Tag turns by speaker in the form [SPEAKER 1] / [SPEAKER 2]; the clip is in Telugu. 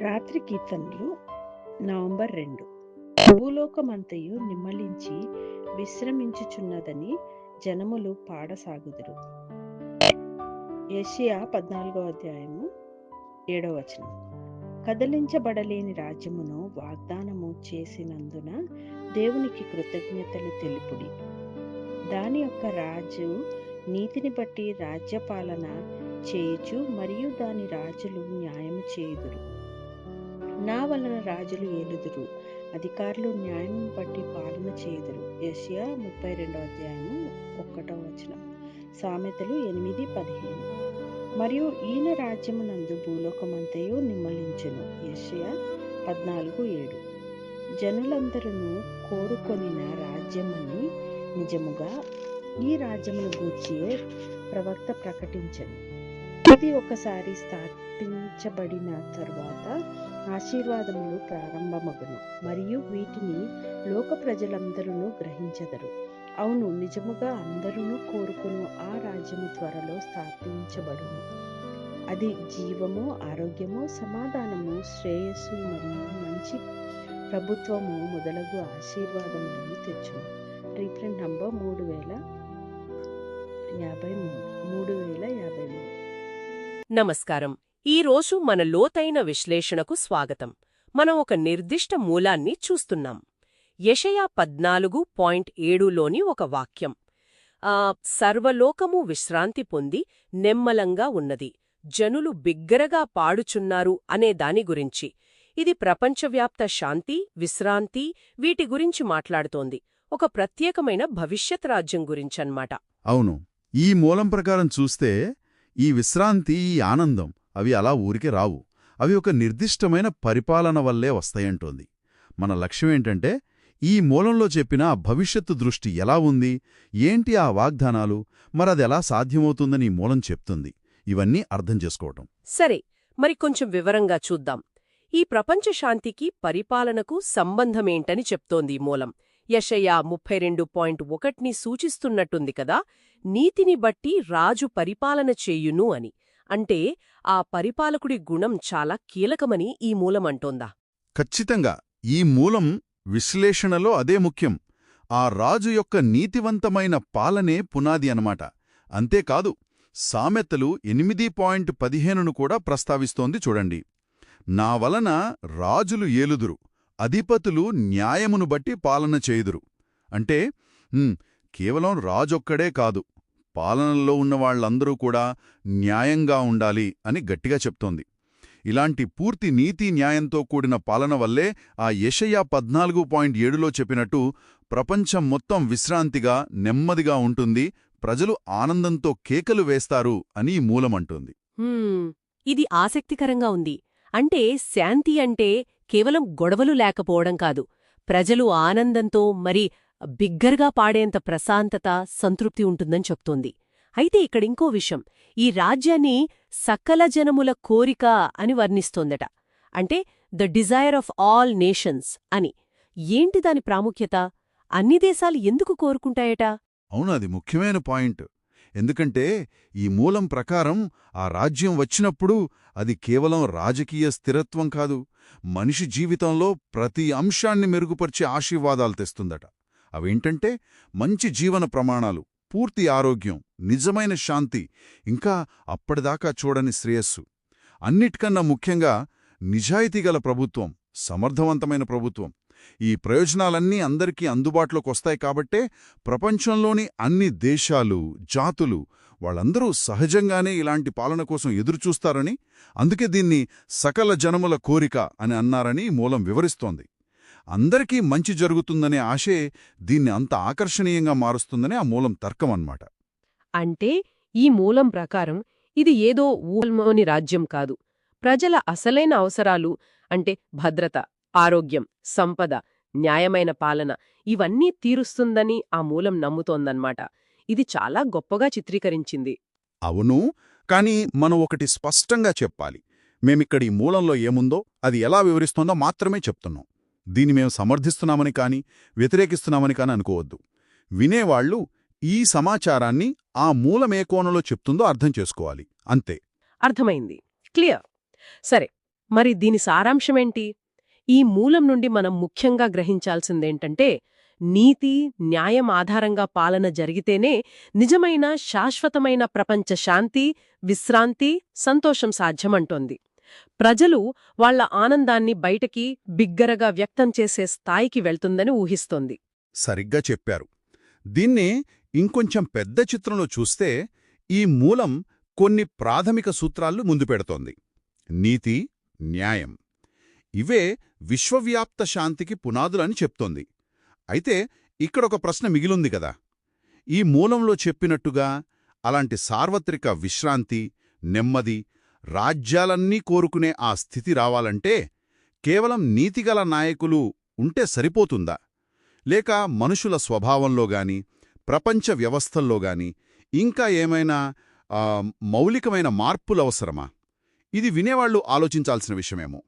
[SPEAKER 1] రాత్రి కీర్తనలు నవంబర్ రెండు. భూలోకమంతయు నిమ్మలించి విశ్రమించుచున్నదని జనములు పాడసాగుదురు. ఏషియా పద్నాలుగో అధ్యాయము ఏడవ వచనం. కదిలించబడలేని రాజ్యమును వాగ్దానము చేసినందున దేవునికి కృతజ్ఞతలు తెలుపుడి. దాని యొక్క రాజు నీతిని బట్టి రాజ్యపాలన చేయుచు మరియు దాని రాజులు న్యాయము చేయుదురు. నా వలన రాజులు ఏలుదురు. అధికారులు న్యాయం బట్టి పాలన చేయుదురు. యెషయా ముప్పై రెండవ అధ్యాయము ఒక్కటో వచనం. సామెతలు ఎనిమిది పదిహేను. మరియు ఈయన రాజ్యమునందు భూలోకమంతయు నిమ్మలించును. యెషయా పద్నాలుగు ఏడు. జనులందరూ కోరుకొనిన రాజ్యమని నిజముగా ఈ రాజ్యమును గూర్చియే ప్రవక్త ప్రకటించను. ఇది ఒకసారి స్థాపించబడిన తరువాత ఆశీర్వాదములు ప్రారంభమగును మరియు వీటిని లోక ప్రజలందరూ గ్రహించెదరు. అవును నిజముగా అందరూ కోరుకును ఆ రాజ్యము త్వరలో స్థాపించబడును. అది జీవము ఆరోగ్యము సమాధానము శ్రేయస్సు మరియు మంచి ప్రభుత్వము మొదలగు ఆశీర్వాదములను తెచ్చును. రీప్రింట్ నంబర్ మూడు వేల యాభై మూడు మూడు వేల యాభై మూడు.
[SPEAKER 2] నమస్కారం. ఈరోజు మన లోతైన విశ్లేషణకు స్వాగతం. మనం ఒక నిర్దిష్ట మూలాన్ని చూస్తున్నాం. యషయా పద్నాలుగు పాయింట్ ఏడులోని ఒక వాక్యం. సర్వలోకము విశ్రాంతి పొంది నెమ్మలంగా ఉన్నది. జనులు బిగ్గరగా పాడుచున్నారు అనే దాని గురించి. ఇది ప్రపంచవ్యాప్త శాంతి విశ్రాంతి వీటి గురించి మాట్లాడుతోంది. ఒక ప్రత్యేకమైన భవిష్యత్ రాజ్యం గురించన్మాట.
[SPEAKER 3] అవును. ఈ మూలం ప్రకారం చూస్తే ఈ విశ్రాంతి ఈ ఆనందం అవి అలా ఊరికే రావు. అవి ఒక నిర్దిష్టమైన పరిపాలన వల్లే వస్తాయంటోంది. మన లక్ష్యమేంటంటే ఈ మూలంలో చెప్పిన భవిష్యత్తు దృష్టి ఎలా ఉంది ఏంటి ఆ వాగ్దానాలు మరదెలా సాధ్యమవుతుందని ఈ మూలం చెప్తుంది. ఇవన్నీ అర్థం చేసుకోవటం.
[SPEAKER 2] సరే మరి కొంచెం వివరంగా చూద్దాం. ఈ ప్రపంచ శాంతికి పరిపాలనకు సంబంధమేంటని చెప్తోంది ఈ మూలం. యషయా ముప్పై రెండు పాయింట్ ఒకటిని సూచిస్తున్నట్టుంది కదా నీతిని బట్టి రాజు పరిపాలన చేయును అని. అంటే ఆ పరిపాలకుడి గుణం చాలా కీలకమని ఈ మూలమంటోందా
[SPEAKER 3] ఖచ్చితంగా. ఈ మూలం విశ్లేషణలో అదే ముఖ్యం. ఆ రాజు యొక్క నీతివంతమైన పాలనే పునాది అనమాట అంతేకాదు సామెతలు ఎనిమిది పాయింట్ పదిహేనును కూడా ప్రస్తావిస్తోంది చూడండి. నా వలన రాజులు ఏలుదురు అధిపతులు న్యాయమును బట్టి పాలన చేయుదురు. అంటే కేవలం రాజొక్కడే కాదు పాలనలో ఉన్న వాళ్ళందరూ కూడా న్యాయంగా ఉండాలి అని గట్టిగా చెప్తోంది. ఇలాంటి పూర్తి నీతి న్యాయంతో కూడిన పాలన వల్లే ఆ యషయ పద్నాలుగు పాయింట్ ఏడులో చెప్పినట్టు ప్రపంచం మొత్తం విశ్రాంతిగా నెమ్మదిగా ఉంటుంది ప్రజలు ఆనందంతో కేకలు వేస్తారు అని మూలమంటుంది.
[SPEAKER 2] ఇది ఆసక్తికరంగా ఉంది. అంటే శాంతి అంటే కేవలం గొడవలు లేకపోవడం కాదు. ప్రజలు ఆనందంతో మరి బిగ్గరగా పాడేంత ప్రశాంతత సంతృప్తి ఉంటుందని చెప్తోంది. అయితే ఇక్కడ ఇంకో విషయం. ఈ రాజ్యాన్ని సకల జనముల కోరిక అని వర్ణిస్తోందట. అంటే the desire of all nations అని. ఏంటి దాని ప్రాముఖ్యత? అన్ని దేశాలు ఎందుకు కోరుకుంటాయట?
[SPEAKER 3] అవును అది ముఖ్యమైన పాయింట్. ఎందుకంటే ఈ మూలం ప్రకారం ఆ రాజ్యం వచ్చినప్పుడు అది కేవలం రాజకీయ స్థిరత్వం కాదు. మనిషి జీవితంలో ప్రతి అంశాన్ని మెరుగుపరిచే ఆశీర్వాదాలు తెస్తుందట. అవేంటంటే మంచి జీవన ప్రమాణాలు పూర్తి ఆరోగ్యం నిజమైన శాంతి ఇంకా అప్పటిదాకా చూడని శ్రేయస్సు. అన్నిటికన్నా ముఖ్యంగా నిజాయితీగల ప్రభుత్వం సమర్థవంతమైన ప్రభుత్వం. ఈ ప్రయోజనాలన్నీ అందరికీ అందుబాటులోకొస్తాయి కాబట్టే ప్రపంచంలోని అన్ని దేశాలు జాతులు వాళ్ళందరూ సహజంగానే ఇలాంటి పాలన కోసం ఎదురుచూస్తారని అందుకే దీన్ని సకల జనముల కోరిక అని అన్నారని మూలం వివరిస్తోంది. అందరికీ మంచి జరుగుతుందనే ఆశే దీన్ని అంత ఆకర్షణీయంగా మారుస్తుందని ఆ మూలం తర్కం అన్నమాట.
[SPEAKER 2] అంటే ఈ మూలం ప్రకారం ఇది ఏదో ఊహల్మోని రాజ్యం కాదు. ప్రజల అసలైన అవసరాలు అంటే భద్రత ఆరోగ్యం సంపద న్యాయమైన పాలన ఇవన్నీ తీరుస్తుందని ఆ మూలం నమ్ముతోందన్నమాట. ఇది చాలా గొప్పగా చిత్రీకరించింది.
[SPEAKER 3] అవును కాని మనం ఒకటి స్పష్టంగా చెప్పాలి. మేమిక్కడ ఈ మూలంలో ఏముందో అది ఎలా వివరిస్తోందో మాత్రమే చెప్తున్నాం. దీన్ని మేము సమర్థిస్తున్నామని కానీ వ్యతిరేకిస్తున్నామని కానీ అనుకోవద్దు. వినేవాళ్ళు ఈ సమాచారాన్ని ఆ మూలమే కోణంలో చెప్తుందో అర్థం చేసుకోవాలి. అంతే.
[SPEAKER 2] అర్థమైంది. క్లియర్. సరే మరి దీని సారాంశమేంటి ఈ మూలం నుండి మనం ముఖ్యంగా గ్రహించాల్సిందేంటంటే నీతి న్యాయం ఆధారంగా పాలన జరిగితేనే నిజమైన శాశ్వతమైన ప్రపంచ శాంతి విశ్రాంతి సంతోషం సాధ్యమంటోంది. ప్రజలు వాళ్ళ ఆనందాన్ని బయటకి బిగ్గరగా వ్యక్తం చేసే స్థాయికి వెళ్తుందని ఊహిస్తోంది.
[SPEAKER 3] సరిగ్గా చెప్పారు. దీన్ని ఇంకొంచెం పెద్ద చిత్రంలో చూస్తే ఈ మూలం కొన్ని ప్రాథమిక సూత్రాలు ముందు పెడుతోంది. నీతి న్యాయం. ఇవే విశ్వవ్యాప్త శాంతికి పునాదులని చెప్తోంది. అయితే ఇక్కడొక ప్రశ్న మిగిలుంది కదా. ఈ మూలంలో చెప్పినట్టుగా అలాంటి సార్వత్రిక విశ్రాంతి నెమ్మది రాజ్యాలన్నీ కోరుకునే ఆ స్థితి రావాలంటే కేవలం నీతిగల నాయకులు ఉంటే సరిపోతుందా? లేక మనుషుల స్వభావంలో గాని ప్రపంచ వ్యవస్థల్లో గాని ఇంకా ఏమైనా మౌలికమైన మార్పులవసరమా ఇది వినేవాళ్ళు ఆలోచించాల్సిన విషయమేమో.